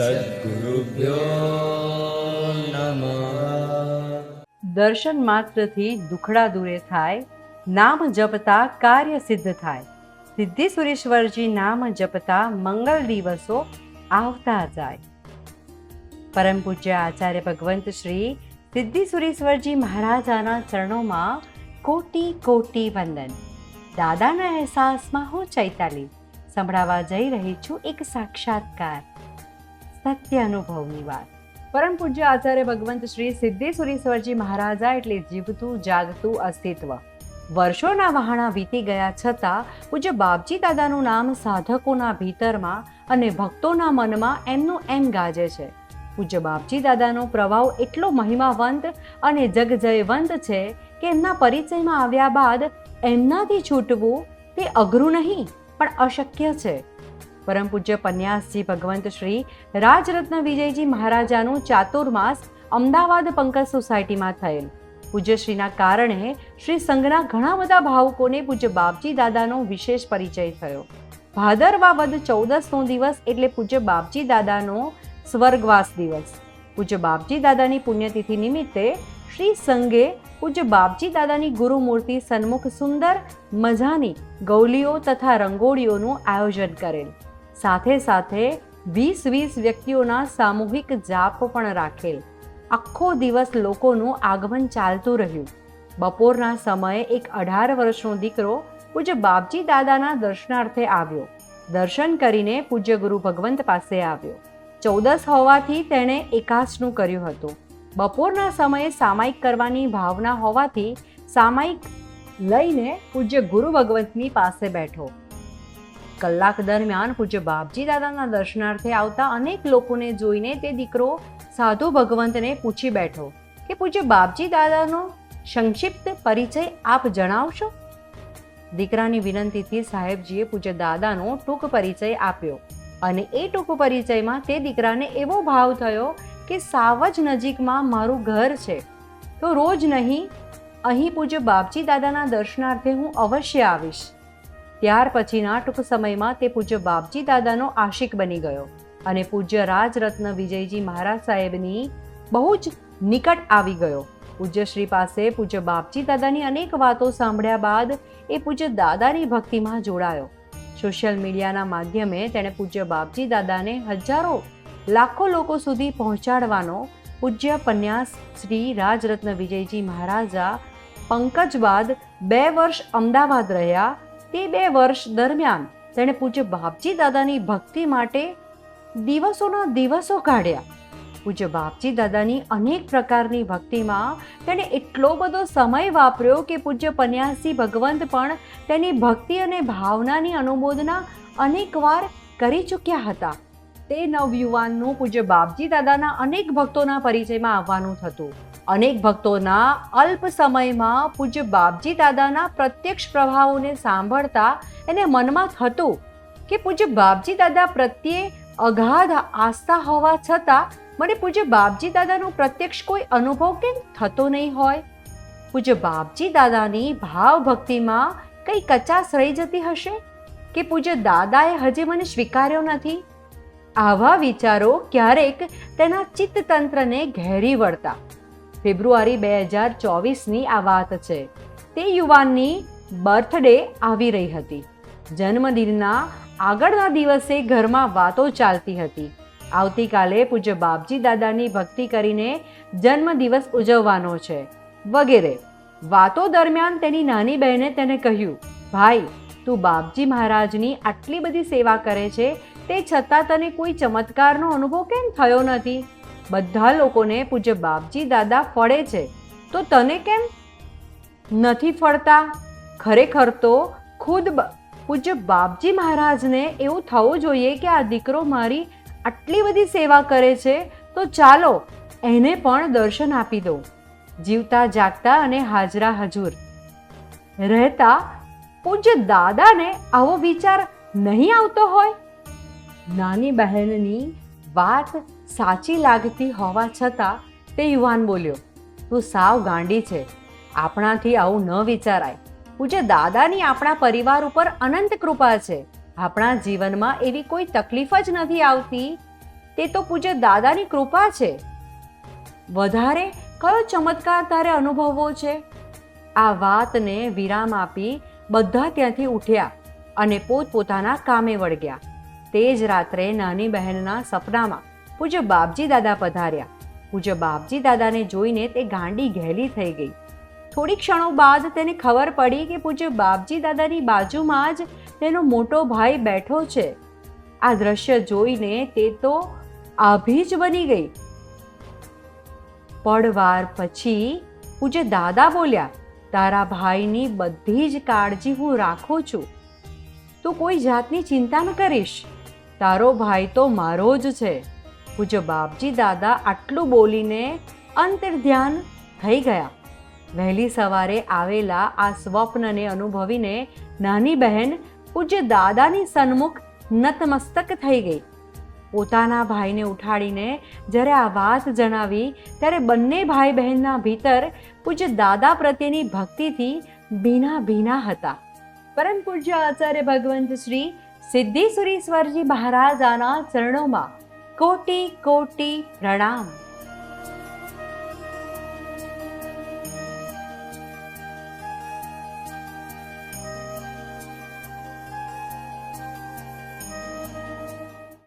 સદગુરુભ્યો નમઃ દર્શન માત્રથી દુખડા દૂરે થાય, નામ જપતા કાર્ય સિદ્ધ થાય. સિદ્ધિ નામ જપતા મંગલ દિવસો આવતા જાય. પરમ પૂજ્ય આચાર્ય ભગવંત શ્રી સિદ્ધિ સુરેશ્વરજી મહારાજાના ચરણોમાં કોટી કોટી વંદન. દાદાના અહેસાસમાં હું ચૈતાલી. સંભળાવા જઈ રહી છું એક સાક્ષાત્કાર. સત્ય અનુભવની વાત પરમ પૂજ્ય આચાર્ય ભગવંત શ્રી સિદ્ધિ સુરેશ્વરજી મહારાજા એટલે જીવતું, જાગતું અસ્તિત્વ। વર્ષોના વહાણા વીતી ગયા છતાં, પૂજ્ય બાપજી દાદાનું નામ સાધકોના ભીતરમાં અને ભક્તોના મનમાં એમનું એમ ગાજે છે. પૂજ્ય બાપજી દાદાનો પ્રભાવ એટલો મહિમાવંત અને જગજયવંત છે કે એમના પરિચયમાં આવ્યા બાદ એમનાથી છૂટવું તે અઘરું નહીં, પણ અશક્ય છે. પરમ પૂજ્ય પન્યાસજી ભગવંત શ્રી રાજરત્ન વિજયજી મહારાજાનું ચાતુર્માસ અમદાવાદ પંકજ સોસાયટીમાં થયેલ. પૂજ્યશ્રીના કારણે શ્રી સંઘના ઘણા બધા ભાવુકોને પૂજ્ય બાપજી દાદાનો વિશેષ પરિચય થયો. ભાદરવા વદ ચૌદસનો દિવસ એટલે પૂજ્ય બાપજી દાદાનો સ્વર્ગવાસ દિવસ. પૂજ્ય બાપજી દાદાની પુણ્યતિથિ નિમિત્તે શ્રી સંઘે પૂજ્ય બાપજી દાદાની ગુરુમૂર્તિ સન્મુખ સુંદર મજાની ગૌલીઓ તથા રંગોળીઓનું આયોજન કરેલ. સાથે સાથે વીસ વીસ વ્યક્તિઓના સામૂહિક જાપ પણ રાખેલ. આખો દિવસ લોકોનું આગમન ચાલતું રહ્યું. બપોરના સમયે એક અઢાર વર્ષનો દીકરો પૂજ્ય બાપજી દાદાના દર્શનાર્થે આવ્યો. દર્શન કરીને પૂજ્ય ગુરુ ભગવંત પાસે આવ્યો. ચૌદસ હોવાથી તેણે એકાશનું કર્યું હતું. બપોરના સમયે સામાયિક કરવાની ભાવના હોવાથી સામાયિક લઈને પૂજ્ય ગુરુ ભગવંતની પાસે બેઠો. કલાક દરમિયાન પૂજ્ય બાપજી દાદાના દર્શનાર્થે આવતા અનેક લોકોને જોઈને તે દીકરો સાધુ ભગવંતને પૂછી બેઠો કે, પૂજ્ય બાપજી દાદાનો સંક્ષિપ્ત પરિચય આપ જણાવશો? દીકરાની વિનંતીથી સાહેબજીએ પૂજ્ય દાદાનો ટૂંક પરિચય આપ્યો અને એ ટૂંક પરિચયમાં તે દીકરાને એવો ભાવ થયો કે, સાવ જ નજીકમાં મારું ઘર છે, તો રોજ નહીં, અહીં પૂજ્ય બાપજી દાદાના દર્શનાર્થે હું અવશ્ય આવીશ. ત્યાર પછીના ટૂંક સમયમાં તે પૂજ્ય બાપજી દાદાનો આશિક બની ગયો અને પૂજ્ય રાજરત્ન વિજયજી મહારાજ સાહેબની બહુ જ નિકટ આવી ગયો. પૂજ્ય શ્રી પાસે પૂજ્ય બાપજી દાદાની અનેક વાતો સાંભળ્યા બાદ એ પૂજ્ય દાદાની ભક્તિમાં જોડાયો. સોશિયલ મીડિયાના માધ્યમે તેણે પૂજ્ય બાપજી દાદાને હજારો, લાખો લોકો સુધી પહોંચાડવાનો પૂજ્ય પન્યાસ શ્રી રાજરત્ન વિજયજી મહારાજા પંકજ બાદ બે વર્ષ અમદાવાદ રહ્યા તે બે વર્ષ દરમિયાન તેણે પૂજ્ય બાપજી દાદાની ભક્તિ માટે દિવસોના દિવસો કાઢ્યા. પૂજ્ય બાપજી દાદાની અનેક પ્રકારની ભક્તિમાં તેણે એટલો બધો સમય વાપર્યો કે પૂજ્ય પન્યાસી ભગવંત પણ તેની ભક્તિ અને ભાવનાની અનુમોદના અનેકવાર કરી ચૂક્યા હતા. તે નવયુવાનનું પૂજ્ય બાપજી દાદાના અનેક ભક્તોના પરિચયમાં આવવાનું થતું. અનેક ભક્તોના અલ્પ સમયમાં પૂજ્ય બાપજી દાદાના પ્રત્યક્ષ પ્રભાવોને સાંભળતા એને મનમાં થતું કે પૂજ્ય બાપજી દાદા પ્રત્યે અગાધ આસ્થા હોવા છતાં મને પૂજ્ય બાપજી દાદાનો પ્રત્યક્ષ કોઈ અનુભવ કેમ થતો નહીં હોય? પૂજ્ય બાપજી દાદાની ભાવ ભક્તિમાં કઈ કચાશ રહી જતી હશે? કે પૂજ્ય દાદાએ હજી મને સ્વીકાર્યો નથી? આવા વિચારો ક્યારેક તેના ચિત્તતંત્રને ઘેરી વળતા. ફેબ્રુઆરી બે હજાર ચોવીસની આ વાત છે. તે યુવાનની બર્થડે આવી રહી હતી. જન્મદિનના આગળના દિવસે ઘરમાં વાતો ચાલતી હતી. આવતીકાલે પૂજ્ય બાપજી દાદાની ભક્તિ કરીને જન્મદિવસ ઉજવવાનો છે. વગેરે. વાતો દરમિયાન તેની નાની બહેને તેને કહ્યું, ભાઈ, તું બાપજી મહારાજની આટલી બધી સેવા કરે છે તે છતાં તને કોઈ ચમત્કારનો અનુભવ કેમ થયો નથી? બધા લોકોને પૂજ્ય બાપજી દાદા ફળે છે. તો તને કેમ નથી ફળતા? ખરેખર તો ખુદ પૂજ્ય બાપજી મહારાજને એવું થવું જોઈએ કે આ દીકરો મારી આટલી બધી સેવા કરે છે, તો ચાલો એને પણ દર્શન આપી દો જીવતા જાગતા અને હાજરા હજુર. રહેતા પૂજ્ય દાદાને આવો વિચાર નહીં આવતો હોય? નાની બહેનની વાત સાચી લાગતી હોવા છતાં તે યુવાન બોલ્યો, તું સાવ ગાંડી છે. આપણાથી આવું ન વિચારાય. પૂજ્ય દાદાની આપણા પરિવાર ઉપર અનંત કૃપા છે. આપણા જીવનમાં એવી કોઈ તકલીફ જ નથી આવતી. તે તો પૂજ્ય દાદાની કૃપા છે. વધારે કયો ચમત્કાર તારે અનુભવવો છે? આ વાતને વિરામ આપી બધા ત્યાંથી ઉઠ્યા અને પોતપોતાના કામે વળગ્યા. તે જ રાત્રે નાની બહેનના સપનામાં પૂજ્ય બાપજી દાદા પધાર્યા. પૂજ્ય બાપજી દાદાને જોઈને તે ગાંડી ઘેલી થઈ ગઈ. થોડી ક્ષણો બાદ તેને ખબર પડી કે પૂજ્ય બાપજી દાદાની બાજુમાં જ તેનો મોટો ભાઈ બેઠો છે. આ દ્રશ્ય જોઈને તે તો આભી જ બની ગઈ. પડવાર પછી પૂજ્ય દાદા બોલ્યા, તારા ભાઈની બધી જ કાળજી હું રાખું છું. તું કોઈ જાતની ચિંતા ન કરીશ. તારો ભાઈ તો મારો જ છે. પૂજ્ય બાપજી દાદા આટલું બોલીને અંતર ધ્યાન થઈ ગયા. વહેલી સવારે આવેલા આ સ્વપ્નને અનુભવીને નાની બહેન પૂજ્ય દાદાની સન્મુખ નતમસ્તક થઈ ગઈ. પોતાના ભાઈને ઉઠાડીને જ્યારે આ વાત જણાવી ત્યારે બંને ભાઈ બહેનના ભીતર પૂજ્ય દાદા પ્રત્યેની ભક્તિથી ભીના ભીના હતા. પરમ પૂજ્ય આચાર્ય ભગવંત શ્રી સિદ્ધિ સુરીશ્વરજી મહારાજાના ચરણોમાં કોટી કોટી પ્રણામ.